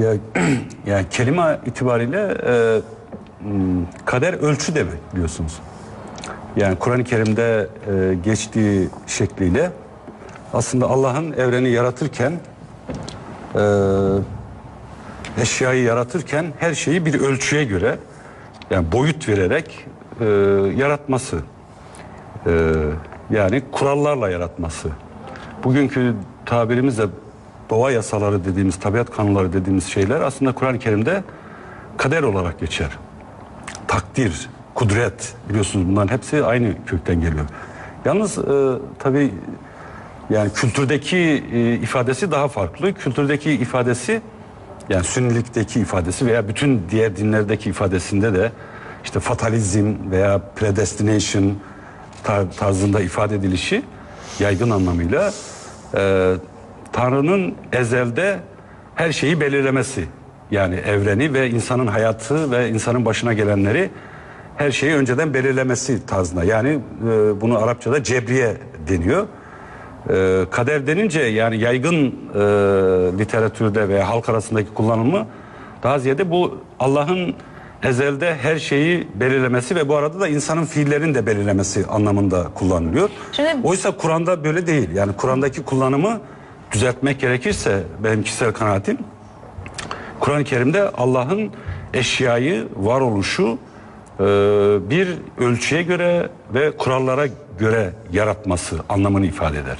Ya, yani kelime itibariyle e, m, kader ölçü demek biliyorsunuz. Yani Kur'an-ı Kerim'de e, geçtiği şekliyle aslında Allah'ın evreni yaratırken e, eşyayı yaratırken her şeyi bir ölçüye göre yani boyut vererek e, yaratması. E, yani kurallarla yaratması. Bugünkü tabirimizle doğa yasaları dediğimiz, tabiat kanunları dediğimiz şeyler aslında Kur'an-ı Kerim'de kader olarak geçer. Takdir, kudret biliyorsunuz bunların hepsi aynı kökten geliyor. Yalnız e, tabii yani kültürdeki e, ifadesi daha farklı. Kültürdeki ifadesi yani Sünnilikteki ifadesi veya bütün diğer dinlerdeki ifadesinde de işte fatalizm veya predestination tar- tarzında ifade edilişi yaygın anlamıyla e, Tanrı'nın ezelde her şeyi belirlemesi yani evreni ve insanın hayatı ve insanın başına gelenleri her şeyi önceden belirlemesi tarzında. Yani e, bunu Arapçada cebriye deniyor. E, kader denince yani yaygın e, literatürde veya halk arasındaki kullanımı daha ziyade bu Allah'ın ezelde her şeyi belirlemesi ve bu arada da insanın fiillerini de belirlemesi anlamında kullanılıyor. Şimdi- Oysa Kur'an'da böyle değil. Yani Kur'an'daki kullanımı düzeltmek gerekirse benim kişisel kanaatim Kur'an-ı Kerim'de Allah'ın eşyayı, varoluşu e, bir ölçüye göre ve kurallara göre yaratması anlamını ifade eder.